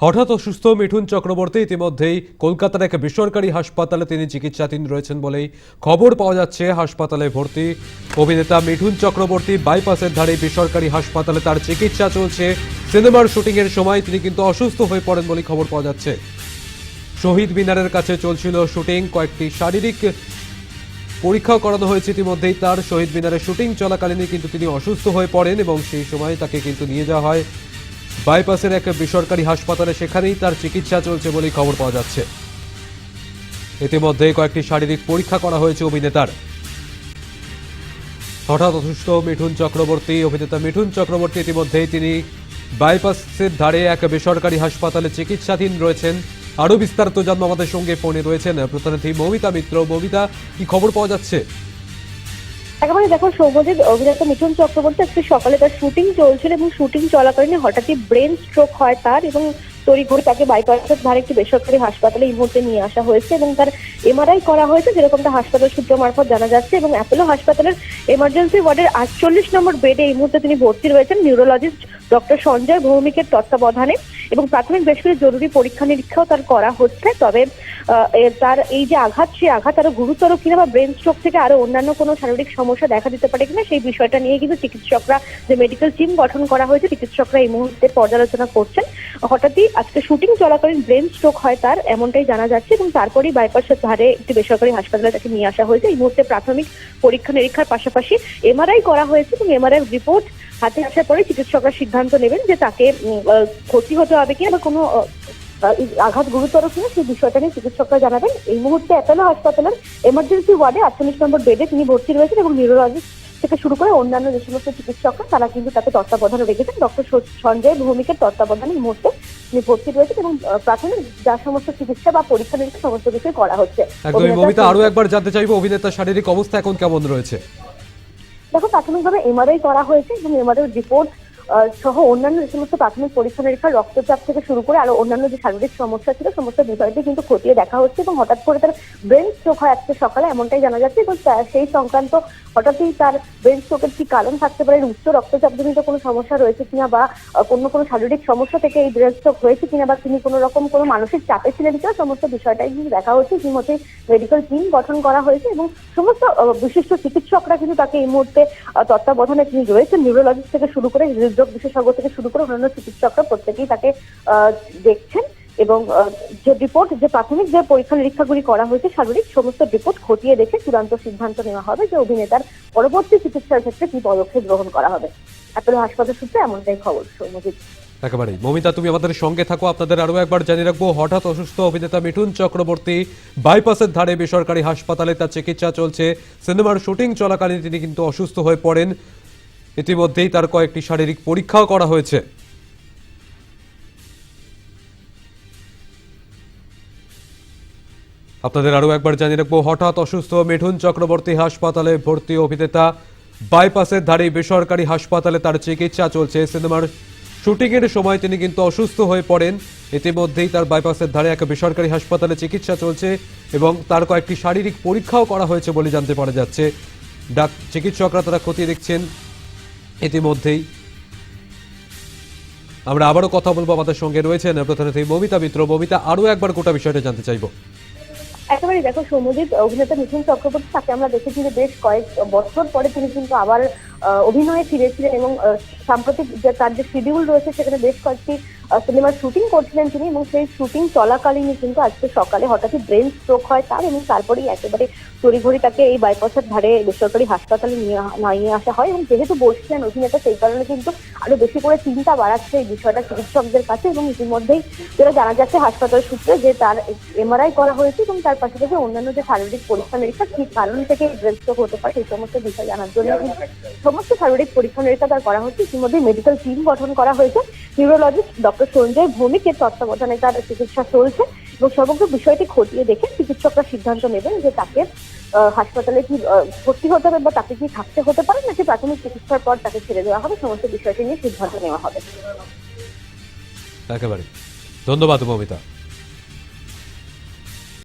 হঠাৎ অসুস্থ মিঠুন চক্রবর্তী ইতিমধ্যেই কলকাতার এক বেসরকারি হাসপাতালে তিনি চিকিৎসাধীন রয়েছেন বলেই খবর পাওয়া যাচ্ছে। হাসপাতালে ভর্তি অভিনেতা মিঠুন চক্রবর্তী বাইপাসের ধারে বেসরকারি হাসপাতালে তার চিকিৎসা চলছে। সিনেমার শুটিংয়ের সময় তিনি কিন্তু অসুস্থ হয়ে পড়েন বলে খবর পাওয়া যাচ্ছে। শহীদ মিনারের কাছে চলছিল শুটিং। কয়েকটি শারীরিক পরীক্ষা করানো হয়েছে ইতিমধ্যেই। তার শহীদ মিনারে শুটিং চলাকালীনই কিন্তু তিনি অসুস্থ হয়ে পড়েন এবং সেই সময় তাকে কিন্তু নিয়ে যাওয়া হয়। বাইপাসের এক বেসরকারি হাসপাতালে সেখানেই তার চিকিৎসা চলছে বলেই খবর পাওয়া যাচ্ছে। ইতিমধ্যে কয়েকটি শারীরিক পরীক্ষা করা হয়েছে অভিনেতার। হঠাৎ অসুস্থ মিঠুন চক্রবর্তী, অভিনেতা মিঠুন চক্রবর্তী ইতিমধ্যেই তিনি বাইপাসের ধারে এক বেসরকারি হাসপাতালে চিকিৎসাধীন রয়েছেন। আরও বিস্তারিত জানব আমাদের সঙ্গে। ফোনে রয়েছেন প্রতিনিধি মমিতা মিত্র। মমিতা, কি খবর পাওয়া যাচ্ছে? একেবারে দেখো সৌম্যজিৎ, অভিনেতা মিঠুন চক্রবর্তী, আজকে সকালে তার শুটিং চলছিল এবং শুটিং চলাকালীন হঠাৎই ব্রেন স্ট্রোক হয় তার এবং তড়িঘড়ি তাকে বাইপাসের ধারে একটি বেসরকারি হাসপাতালে এই মুহূর্তে নিয়ে আসা হয়েছে এবং তার এমআরআই করা হয়েছে, যেরকমটা হাসপাতাল সূত্র মারফত জানা যাচ্ছে এবং অ্যাপোলো হাসপাতালের এমার্জেন্সি ওয়ার্ডের আটচল্লিশ নম্বর বেডে এই মুহূর্তে তিনি ভর্তি রয়েছেন নিউরোলজিস্ট ডক্টর সঞ্জয় ভৌমিকের তত্ত্বাবধানে। এবং প্রাথমিক বেশ কিছু জরুরি পরীক্ষা নিরীক্ষাও তার করা হচ্ছে। তবে তার এই যে আঘাত সেই আঘাত আরও গুরুতর কিনা বা ব্রেন স্ট্রোক থেকে আরও অন্যান্য কোনো শারীরিক সমস্যা দেখা দিতে পারে কিনা সেই বিষয়টা নিয়ে কিন্তু চিকিৎসকরা, যে মেডিকেল টিম গঠন করা হয়েছে, চিকিৎসকরা এই মুহূর্তে পর্যালোচনা করছেন। হঠাৎই আজকে শুটিং চলাকালীন ব্রেন স্ট্রোক হয় তার, এমনটাই জানা যাচ্ছে এবং তারপরেই বাইপাসের ধারে একটি বেসরকারি হাসপাতালে তাকে নিয়ে আসা হয়েছে। এই মুহূর্তে প্রাথমিক পরীক্ষা নিরীক্ষার পাশাপাশি এমআরআই করা হয়েছে এবং এমআরআই রিপোর্ট হাতে আসার পরে চিকিৎসকরা সিদ্ধান্ত নেবেন যে তাকে ক্ষতি হতে হবে কিনা বা কোনো আঘাত গুরুতর কিনা সেই বিষয়টা নিয়ে চিকিৎসকরা জানাবেন। এই মুহূর্তে অ্যাপেলো হাসপাতালের এমার্জেন্সি ওয়ার্ডে আটচল্লিশ নম্বর বেডে তিনি ভর্তি রয়েছেন এবং নিউরোলজিস্ট থেকে শুরু করে অন্যান্য যে সমস্ত চিকিৎসকরা তারা কিন্তু তাকে তত্ত্বাবধানে রেখেছেন ডক্টর সঞ্জয় ভৌমিকের তত্ত্বাবধানে এই মুহূর্তে তিনি ভর্তি রয়েছেন এবং প্রাথমিক যা সমস্ত চিকিৎসা বা পরীক্ষা নিরীক্ষা সমস্ত বিষয় করা হচ্ছে। একদমই আরও মমিতা একবার জানতে চাইব অভিনেতার শারীরিক অবস্থা এখন কেমন রয়েছে? দেখো প্রাথমিকভাবে এমআরআই করা হয়েছে এবং এমআরআই রিপোর্ট সহ অন্যান্য যে সমস্ত প্রাথমিক পরীক্ষা নিরীক্ষা, রক্তচাপ থেকে শুরু করে আরও অন্যান্য যে শারীরিক সমস্যা ছিল, সমস্ত বিষয়টি কিন্তু খতিয়ে দেখা হচ্ছে এবং হঠাৎ করে তার ব্রেন স্ট্রোক হয় আজকে সকালে এমনটাই জানা যাচ্ছে এবং সেই সংক্রান্ত হঠাৎই তার ব্রেন স্ট্রোকের কি কারণ থাকতে পারে উচ্চ রক্তচাপ জনিত কোনো সমস্যা রয়েছে কিনা বা কোনো কোনো শারীরিক সমস্যা থেকে এই ব্রেন স্ট্রোক হয়েছে কিনা বা তিনি কোনো রকম কোনো মানসিক চাপে ছিলেন কিনা, সমস্ত বিষয়টাই কিন্তু দেখা হচ্ছে। ইতিমধ্যে মেডিকেল টিম গঠন করা হয়েছে এবং সমস্ত বিশিষ্ট চিকিৎসকরা কিন্তু তাকে এই মুহূর্তে তত্ত্বাবধানে তিনি রয়েছেন নিউরোলজিস্ট থেকে শুরু করে হৃদরোগ বিশেষজ্ঞ থেকে শুরু করে অন্যান্য চিকিৎসকরা প্রত্যেকেই তাকে দেখছেন এবং যে রিপোর্ট যে প্রাথমিক যে পরীক্ষা নিরীক্ষাগুলি করা হয়েছে, শারীরিক সমস্ত রিপোর্ট খতিয়ে দেখে চূড়ান্ত সিদ্ধান্ত নেওয়া হবে যে অভিনেতার পরবর্তী চিকিৎসার ক্ষেত্রে কি পদক্ষেপ গ্রহণ করা হবে। অ্যাপেলো হাসপাতাল সূত্রে এমনটাই খবর, সৌম্যজিৎ। একেবারেই। মমিতা, তুমি আমাদের সঙ্গে থাকো। আপনাদের আরও একবার জানিয়ে রাখব, হঠাৎ অসুস্থ অভিনেতা মিঠুন চক্রবর্তী বাইপাসের ধারে বেসরকারি হাসপাতালে তার চিকিৎসা চলছে। সিনেমার শুটিং চলাকালীন তিনি কিন্তু অসুস্থ হয়ে পড়েন। ইতিমধ্যেই তার কয়েকটি শারীরিক পরীক্ষাও করা হয়েছে। আপনাদের আরও একবার জানিয়ে রাখব, হঠাৎ অসুস্থ মিঠুন চক্রবর্তী হাসপাতালে ভর্তি অভিনেতা বাইপাসের ধারে বেসরকারি হাসপাতালে তার চিকিৎসা চলছে। সিনেমার শুটিংয়ের সময় তিনি কিন্তু অসুস্থ হয়ে পড়েন। ইতিমধ্যেই তার বাইপাসের ধারে এক বেসরকারি হাসপাতালে চিকিৎসা চলছে এবং তার কয়েকটি শারীরিক পরীক্ষাও করা হয়েছে বলে জানতে পারা যাচ্ছে। ডাক চিকিৎসকরা তারা খতিয়ে দেখছেন ইতিমধ্যেই আমরা আবারও কথা বলব আমাদের সঙ্গে রয়েছেন প্রথমে ববিতা মিত্র। ববিতা আরও একবার গোটা বিষয়টা জানতে চাইব। একেবারে দেখো, সৌম্যজিৎ অভিনেতা মিঠুন চক্রবর্তী, তাকে আমরা দেখেছি যে বেশ কয়েক বছর পরে তিনি কিন্তু আবার অভিনয়ে ফিরেছিলেন এবং সাম্প্রতিক যে তার যে শিডিউল রয়েছে, সেখানে বেশ কয়েকটি সিনেমার শুটিং করছিলেন তিনি এবং সেই শুটিং চলাকালীনই কিন্তু আজকে সকালে হঠাৎই ব্রেন স্ট্রোক হয় তার এবং তারপরেই একেবারে তড়িঘড়ি তাকে এই বাইপাসের ধারে বেসরকারি হাসপাতালে নিয়ে নিয়ে আসা হয় এবং যেহেতু বলছিলেন অভিনেতা সেই কারণে কিন্তু আরও বেশি করে চিন্তা বাড়াচ্ছে এই বিষয়টা চিকিৎসকদের কাছে এবং ইতিমধ্যেই যেটা জানা যাচ্ছে হাসপাতাল সূত্রে যে তার এমআরআই করা হয়েছে এবং তার পাশাপাশি অন্যান্য যে শারীরিক পরীক্ষা নিরীক্ষা কি কারণ থেকে ব্রেন স্ট্রোক হতে পারে সেই সমস্ত বিষয় জানার জন্য কিন্তু সমস্ত শারীরিক পরীক্ষা নিরীক্ষা তার করা হচ্ছে। ইতিমধ্যে মেডিকেল টিম গঠন করা হয়েছে। নিউরোলজিস্ট ডক্টর সঞ্জয় ভৌমিকের তত্ত্বাবধানে তার চিকিৎসা চলছে এবং সমগ্র বিষয়টি খতিয়ে দেখে চিকিৎসকরা সিদ্ধান্ত নেবেন যে তাকে হাসপাতালে কি ভর্তি হতে হবে বা তাকে কি থাকতে হতে পারে নাকি প্রাথমিক চিকিৎসার পর তাকে ছেড়ে দেওয়া হবে, সমস্ত বিষয়টি নিয়ে সিদ্ধান্ত নেওয়া হবে। একেবারে। ধন্যবাদ, মমিতা।